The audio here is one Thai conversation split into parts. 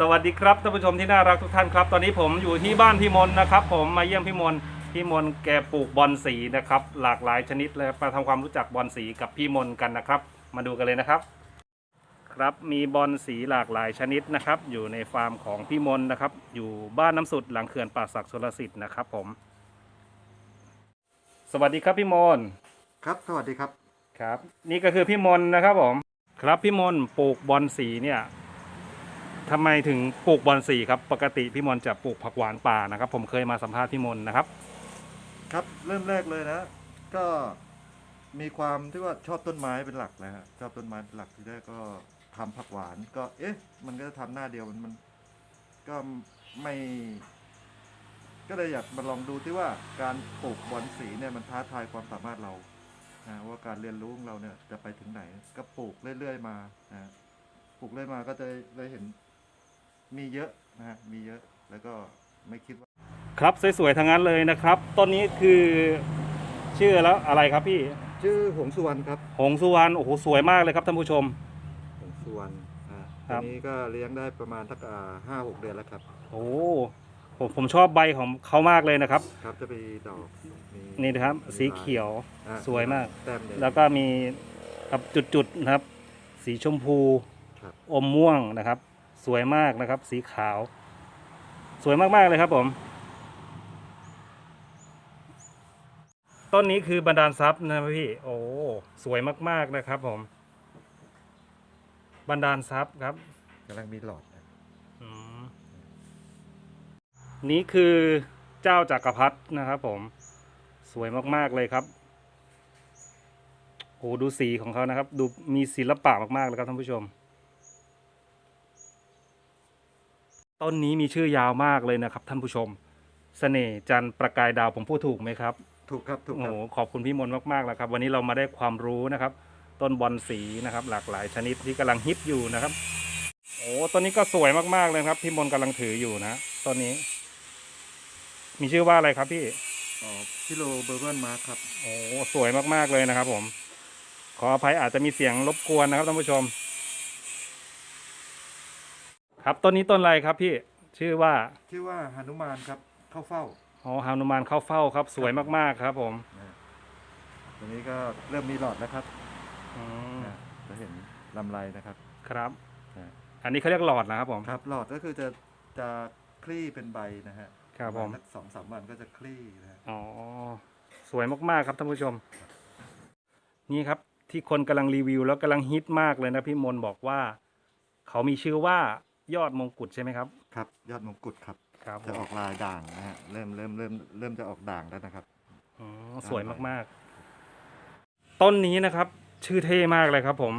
สวัสดีครับท่านผู้ชมที่น่ารักทุกท่านครับ ตอนนี้ผมอยู่ที่บ้านพี่มนนะครับ ผมมาเยี่ยมพี่มนพี่มนแกปลูกบอลสีนะครับ หลากหลายชนิดเลยมาทำความรู้จักบอลสีกับพี่มนกันนะครับ มาดูกันเลยนะครับ ครับมีบอลสีหลากหลายชนิดนะครับ อยู่ในฟาร์มของพี่มนนะครับ อยู่บ้านน้ำสุดหลังเขื่อนป่าศักดิ์ชลสิทธิ์นะครับ ผม สวัสดีครับพี่มนครับสวัสดีครับครับ นี่ก็คือพี่มนนะครับผม ครับพี่มนปลูกบอลสีเนี่ย ทำไมถึงปลูกบอลสีครับปกติพี่มนจะปลูกผักหวานป่านะครับ ผมเคยมาสัมภาษณ์พี่มนนะครับ ครับเริ่มแรกเลยนะ ก็มีความที่ว่าชอบต้นไม้เป็นหลักนะฮะชอบต้นไม้เป็นหลักที่แรกก็ทำผักหวาน ก็เอ๊ะ มันก็จะทำหน้าเดียวมันมันก็ไม่ ก็เลยอยากมาลองดูที่ว่าการปลูกบอนสีเนี่ยมันท้าทายความสามารถเรานะว่าการเรียนรู้ของเราเนี่ยจะไปถึงไหน ก็ปลูกเรื่อยๆมานะปลูกเรื่อยมาก็จะเลยเห็น มีเยอะนะฮะมีเยอะแล้วก็ไม่คิดว่า ครับสวยๆทั้งนั้นเลยนะครับ ต้นนี้คือชื่อแล้วอะไรครับพี่ ชื่อหงสุวรรณครับหงสุวรรณโอ้โหสวยมากเลยครับท่านผู้ชม หงสุวรรณอ่าครัตบอนนี้ก็เลี้ยงได้ประมาณสักห้าหกเดือนแล้วครับ โอ้ผมผมชอบใบของเขามากเลยนะครับ ครับจะไปดอกมีนี่นะครับ มีสีเขียว อ่าสวยมาก แต้มเดียว แล้วก็มีครับจุดๆนะครับ สีชมพู ครับ อมม่วงนะครับ สวยมากนะครับ สีขาว สวยมากๆเลยครับผม ต้นนี้คือบรรดาลทรัพย์นะพี่ โอ้สวยมากๆนะครับ ผมบรรดาลทรัพย์ครับกำลังมีหลอดนะอืมนี่คือเจ้าจักรพรรดินะครับ ผม สวยมากๆเลยครับโอ้ดูสีของเขานะครับ ดูมีศิลปะมากๆเลยครับท่านผู้ชม ต้นนี้มีชื่อยาวมากเลยนะครับ ท่านผู้ชม เสน่ห์จันทร์ประกายดาวผมพูดถูกไหมครับถูกครับถูกโอ้ครัโหบขอบคุณพี่มนต์มากๆแล้วครับ วันนี้เรามาได้ความรู้นะครับ ต้นบอลสีนะครับ หลากหลายชนิดที่กำลังฮิตอยู่นะครับ โอ้ต้นนี้ก็สวยมากๆเลยครับ พี่มนต์กำลังถืออยู่นะต้นนี้ มีชื่อว่าอะไรครับพี่ อ๋อพิโลเบอร์เบิร์นมาครับโอ้สวยมากๆเลยนะครับ ผม ขออภัยอาจจะมีเสียงรบกวนนะครับท่านผู้ชม ครับต้นนี้ต้นอะไรครับพี่ชื่อว่าชื่อว่าหนุมานครับเข้าเฝ้าอ๋อฮานุมานเข้าเฝ้าครับ สวยมากๆครับ ผมนะตัวนี้ก็เริ่มมีหลอดแล้วครับอืมนะจะเห็นลำไรนะครับครับ นะอันนี้เขาเรียกหลอดนะครับผม ครับหลอดก็คือจะจะคลี่เป็นใบนะฮะครับปผระมมาณสักสองสามวันก็จะคลี่นะฮะอ๋อสวยมากๆครับท่านผู้ชม นี่ครับที่คนกำลังรีวิวแล้วกำลังฮิตมากเลยนะพี่มนต์บอกว่า เขามีชื่อว่า ยอดมงกุฎใช่ไหมครับ ครับ ยอดมงกุฎครับ ครับผจะมออกลายด่างนะฮะเริ่มเริ่มเริ่มเริ่มจะออกด่างแล้วนะครับ อ๋อสวยมากๆ ต้นนี้นะครับ ชื่อเท่มากเลยครับ ผม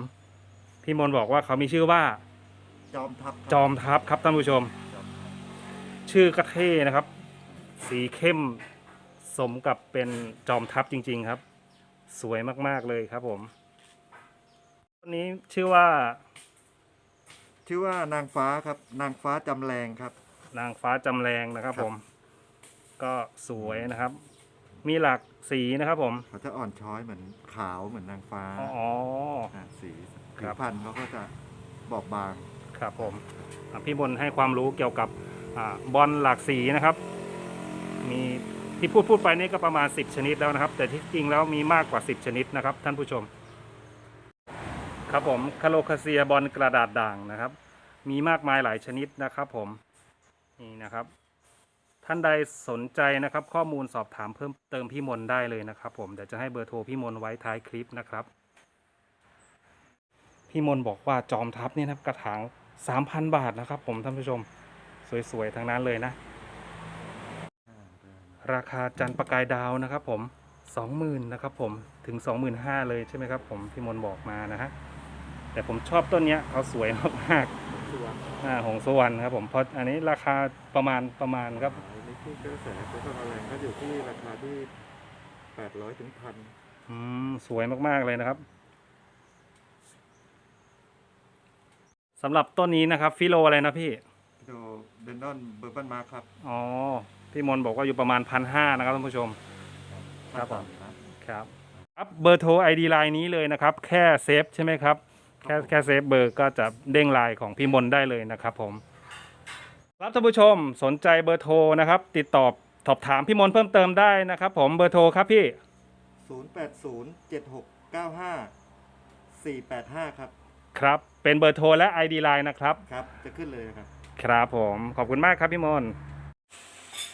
พี่มนต์บอกว่าเขามีชื่อว่า จอมทัพครับจอมทัพครับท่านผู้ชม จอมทัพชื่อก็เท่นะครับ สีเข้มสมกับเป็นจอมทัพจริง ๆครับ สวยมากๆเลยครับผมต้นนี้ชื่อว่า ชื่อว่านางฟ้าครับ นางฟ้าจำแรงครับ นางฟ้าจำแรงนะครับ ครับ ผม ก็สวยนะครับ มีหลากสีนะครับ ผมเขาจะอ่อนช้อยเหมือนขาวเหมือนนางฟ้าอ๋อ อ่าสีคผิรัวบ พรรณเขาก็จะบอบบาง ครับผมอะพี่บนให้ความรู้เกี่ยวกับอาบอลหลากสีนะครับ มีที่พูดพูดไปนี่ก็ประมาณ 10 ชนิดแล้วนะครับ แต่ที่จริงแล้วมีมากกว่า 10 ชนิดนะครับ ท่านผู้ชม ครับผมคาโลคาเซียบอลกระดาษด่างนะครับ มีมากมายหลายชนิดนะครับผมนี่นะครับ ท่านใดสนใจนะครับ ข้อมูลสอบถามเพิ่มเติมพี่มนได้เลยนะครับ ผมเดี๋ยวจะให้เบอร์โทรพี่มนไว้ท้ายคลิปนะครับ พี่มนบอกว่าจอมทัพเนี่ยนะครับกระถาง3,000 บาทนะครับ ผมท่านผู้ชมสวยๆทั้งนั้นเลยนะ ราคาจันประกายดาวนะครับ ผม20,000นะครับ ผมถึง 25,000เลยใช่ไหมครับ ผมพี่มนบอกมานะฮะ แต่ผมชอบต้นเนี้ยเขาสวยมากส่วนๆอ่าหงสวรรค์ครับผมเพราะอันนี้ราคาประมาณประมาณครับ ในที่กระแสตัวทองแรงก็อยู่ที่ราคาที่แปดร้อยถึงพันอืมสวยมากๆเลยนะครับสำหรับต้นนี้นะครับฟิโลอะไรนะพี่โดเบนดอนเบอร์บันมาครับอ๋อพี่มนต์บอกว่าอยู่ประมาณพันห้านะครับท่านผู้ชม ครับผม ครับ ครับครับเบอร์โทร ID ไลน์นี้เลยนะครับ แค่เซฟใช่ไหมครับ แค่แค่เซฟเบอร์ก็จะเด้งไลน์ของพี่มนต์ได้เลยนะครับผมครับท่านผู้ชมสนใจเบอร์โทรนะครับ ติดต่อสอบถามพี่มนต์เพิ่มเติมได้นะครับ ผมเบอร์โทรครับพี่ 0807695485 ครับ ครับ เป็นเบอร์โทรและ ID Line นะครับครับ จะขึ้นเลยครับ ครับผมขอบคุณมากครับพี่มนต์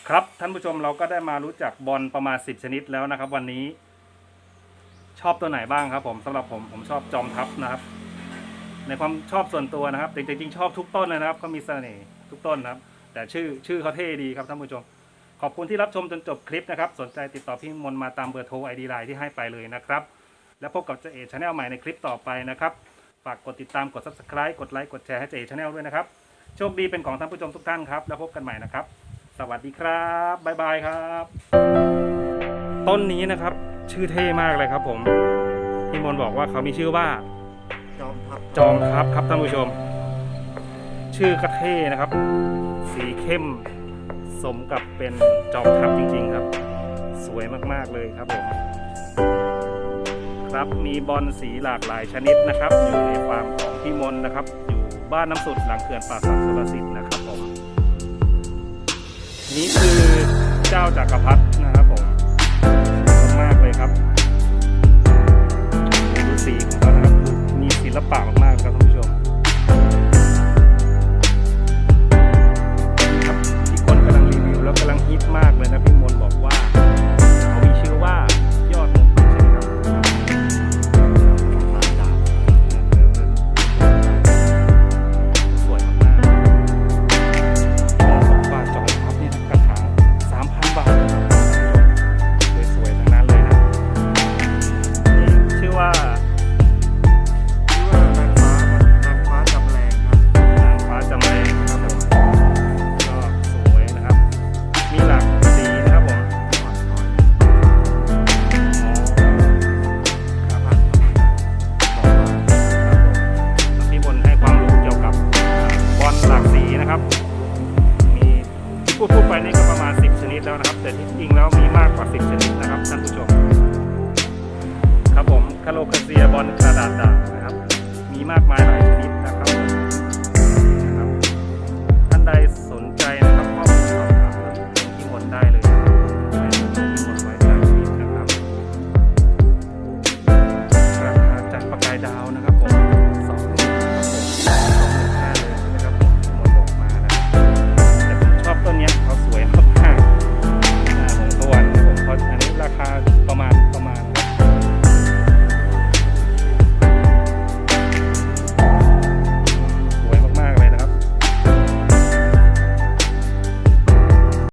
ครับท่านผู้ชมเราก็ได้มารู้จักบอลประมาณ 10 ชนิดแล้วนะครับ วันนี้ชอบตัวไหนบ้างครับ ผมสำหรับผมผมชอบจอมทัพนะครับ ในความชอบส่วนตัวนะครับแต่จริงๆชอบทุกต้นเลยนะครับก็มีเสน่ห์ทุกต้นนะครับ แต่ชื่อชื่อเขาเท่ดีครับท่านผู้ชม ขอบคุณที่รับชมจนจบคลิปนะครับ สนใจติดต่อพี่มนมาตามเบอร์โทรไอดีไลน์ที่ให้ไปเลยนะครับ แล้วพบกับเจเอชแนลใหม่ในคลิปต่อไปนะครับ ฝากกดติดตามกด subscribe กดไลค์กดแชร์ให้เจเอชแนลด้วยนะครับโชคดีเป็นของท่านผู้ชมทุกท่านครับ แล้วพบกันใหม่นะครับ สวัสดีครับบ๊ายบายครับ ต้นนี้นะครับ ชื่อเท่มากเลยครับ ผมพี่มนบอกว่าเขามีชื่อว่า จอมทัพจอมทัพครับท่านผู้ชม ชื่อกระเท่นะครับ สีเข้มสมกับเป็นจอมทัพจริง ๆ ครับ สวยมากๆเลยครับผมครับมีบอลสีหลากหลายชนิดนะครับ อยู่ในฟาร์มของพี่มนนะครับ อยู่บ้านน้ำสุดหลังเขื่อนป่าสักสุรสิทธิ์นะครับผมนี่คือเจ้าจักรพรรดินะครับผมมากเลยครับดูสีของเขา ศิลปะมากๆครับท่านผู้ชมครับพี่คนกำลังรีวิวแล้วกำลังฮิตมากเลยนะพี่มนบอกว่า 10 ชนิดแล้วนะครับ แต่ที่จริงแล้วมีมากกว่า 10 ชนิดนะครับท่านผู้ชม ครับผมคาโลคาเซียบอลกระดาษด่างนะครับ มีมากมายหลายชนิดนะครับนะครับท่านใด